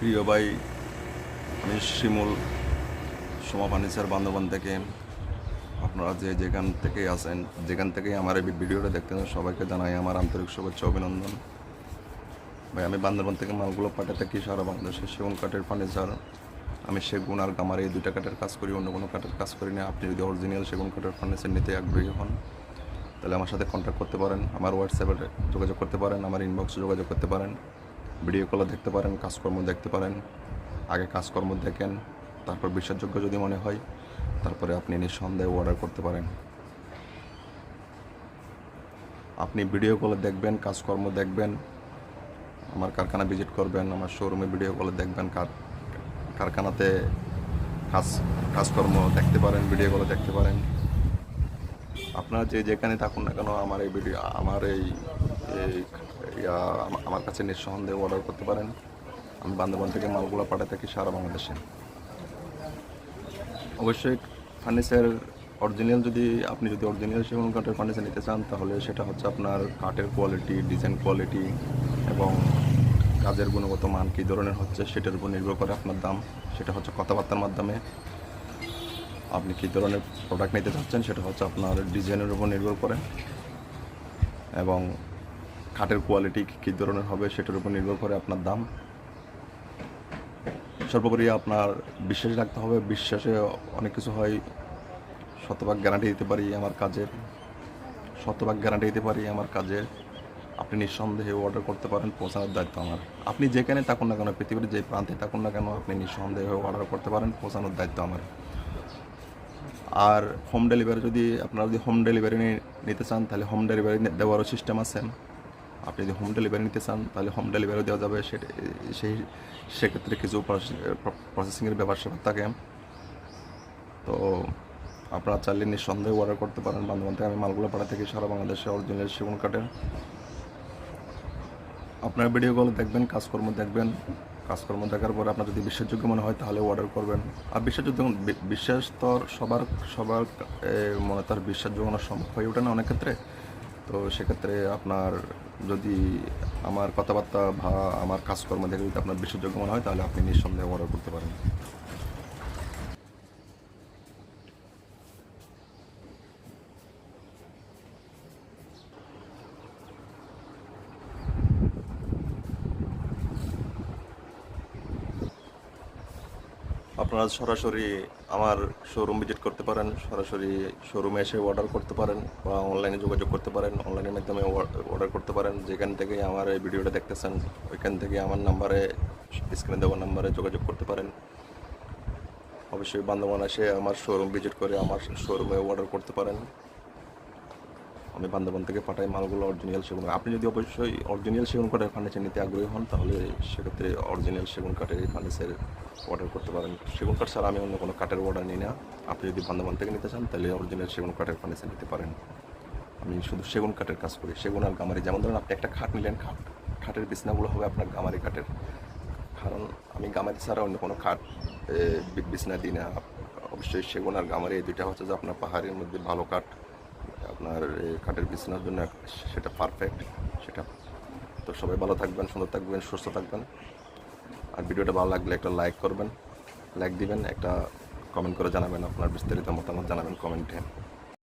প্রিয় ভাই আমি শিমুল, সোমা ফার্নিচার বান্ধবান থেকে আপনারা যে যেখান থেকে আসেন যেখান থেকে আমার এই ভিডিওটা দেখতেন সবাইকে জানাই আমার আন্তরিক শুভেচ্ছা, অভিনন্দন। ভাই, আমি বান্দরবান থেকে মালগুলো পাঠাতে থাকি সারা বাংলাদেশে? সেগুন কাঠের ফার্নিচার, আমি সেগুন আর গামার এই দুইটা কাঠের কাজ করি, অন্য কোনো কাঠের কাজ করি না। আপনি যদি অরিজিনাল সেগুন কাঠের ফার্নিচার নিতে আগ্রহী হন, তাহলে আমার সাথে কন্ট্যাক্ট করতে পারেন, আমার হোয়াটসঅ্যাপে যোগাযোগ করতে পারেন, আমার ইনবক্সে যোগাযোগ করতে পারেন। ভিডিও কলে দেখতে পারেন, কাজকর্ম দেখতে পারেন, আগে কাজকর্ম দেখেন, তারপর বিশ্বাসযোগ্য যদি মনে হয়, তারপরে আপনি নিঃসন্দেহে অর্ডার করতে পারেন। আপনি ভিডিও কলে দেখবেন, কাজকর্ম দেখবেন, আমার কারখানা ভিজিট করবেন, আমার শোরুমে ভিডিও কলে দেখবেন, কার, কারখানাতে কাজ, কাজকর্ম দেখতে পারেন ভিডিও কলে দেখতে পারেন। আপনারা যে যেখানে থাকুন না কেন, আমার এই ভিডিও আমার এই আমার কাছে নিঃসন্দেহে অর্ডার করতে পারেন। আমি বান্দরবান থেকে মালগুলো পাঠাতে থাকি সারা বাংলাদেশে। অবশ্যই ফার্নিচার অরিজিনাল যদি, আপনি যদি অরিজিনাল সেগুন কাঠের ফার্নিচার নিতে চান, তাহলে সেটা হচ্ছে আপনার কাঠের কোয়ালিটি ডিজাইন কোয়ালিটি এবং কাজের গুণগত মান কী ধরনের হচ্ছে, সেটার উপর নির্ভর করে আপনার দাম। সেটা হচ্ছে কথাবার্তার মাধ্যমে। আপনি কী ধরনের প্রোডাক্ট নিতে চাচ্ছেন, সেটা হচ্ছে আপনার ডিজাইনের উপর নির্ভর করে। এবং কাঠের কোয়ালিটি কী ধরনের হবে, সেটার উপর নির্ভর করে আপনার দাম। সর্বোপরি আপনার বিশ্বাস রাখতে হবে, বিশ্বাসে অনেক কিছু হয়। শতভাগ গ্যারান্টি দিতে পারি আমার কাজের। শতভাগ গ্যারান্টি দিতে পারি আমার কাজের। আপনি নিঃসন্দেহে অর্ডার করতে পারেন, পৌঁছানোর দায়িত্ব আমার। আপনি যেখানে থাকুন না কেন, পৃথিবীর যে প্রান্তে থাকুন না কেন, আপনি নিঃসন্দেহে অর্ডার করতে পারেন, পৌঁছানোর দায়িত্ব আমার। আর হোম ডেলিভারি যদি, আপনারা যদি হোম ডেলিভারি নিতে চান, তাহলে হোম ডেলিভারি দেওয়ারও সিস্টেম আছে। আপনি যদি হোম ডেলিভারি নিতে চান, তাহলে হোম ডেলিভারি দেওয়া যাবে। সেই, সেক্ষেত্রে কিছু প্রসেসিংয়ের ব্যাপার স্যাপার থাকে। তো আপনারা চাইলে নিঃসন্দেহে অর্ডার করতে পারেন। বান্ধবান থেকে আমি মালগুলো পাড়া থেকে সারা বাংলাদেশে অরিজিনাল সেগুন কাঠের। আপনার ভিডিওগুলো দেখবেন, কাজকর্ম দেখবেন। কাজকর্ম দেখার পরে আপনার যদি বিশ্বাসযোগ্য মনে হয়, তাহলে অর্ডার করবেন। আর বিশ্বাসযোগ্য বিশ্বাস তো সবার সবার মনে তার বিশ্বাসযোগ্য সম্ভব হয়ে ওঠে না অনেক ক্ষেত্রে। তো সেক্ষেত্রে আপনার যদি আমার কথাবার্তা বা আমার কাজকর্ম দেখে যদি আপনার বিশ্বাসযোগ্য মনে হয়, তাহলে আপনি নিঃসন্দেহে অর্ডার করতে পারেন। আপনারা সরাসরি আমার শোরুম ভিজিট করতে পারেন, সরাসরি শোরুমে এসে অর্ডার করতে পারেন বা অনলাইনে যোগাযোগ করতে পারেন। অনলাইনের মাধ্যমে অর্ডার করতে পারেন। যেখান থেকে আমার এই ভিডিওটা দেখতেছেন, ওইখান থেকে আমার নাম্বারে স্ক্রিনে দেওয়ার নাম্বারে যোগাযোগ করতে পারেন। অবশ্যই বান্ধবান এসে আমার শোরুম ভিজিট করে আমার শোরুমে অর্ডার করতে পারেন। আমি বান্দরবান থেকে পাঠাই মালগুলো অরিজিনাল সেগুন আপনি যদি অবশ্যই অরিজিনাল সেগুন কাঠের ফার্নিচার নিতে আগ্রহী হন, তাহলে সেক্ষেত্রে অরিজিনাল সেগুন কাঠের ফার্নিচার অর্ডার করতে পারেন। সেগুন কাঠ ছাড়া আমি অন্য কোনো কাঠের অর্ডার নিই না। আপনি যদি বান্দরবান থেকে নিতে চান, তাহলে অরিজিনাল সেগুন কাঠের ফার্নিচার নিতে পারেন। আমি শুধু সেগুন কাঠের কাজ করি। সেগুন আর গামারি, যেমন ধরুন আপনি একটা খাট নিলেন, খাট, খাটের বিছনাগুলো হবে আপনার গামারি কাঠের। কারণ আমি গামারি ছাড়া অন্য কোনো খাট বিছনা দিই না। অবশ্যই সেগুন আর গামারি এই দুইটা হচ্ছে যে আপনার পাহাড়ের মধ্যে ভালো কাঠ। আপনার কাঠের বিছানার জন্য সেটা পারফেক্ট সেটা। তো সবাই ভালো থাকবেন, সুন্দর থাকবেন, সুস্থ থাকবেন। আর ভিডিওটা ভালো লাগলে একটা লাইক করবেন লাইক দিবেন, একটা কমেন্ট করে জানাবেন, আপনার বিস্তারিত মতামত জানাবেন কমেন্টে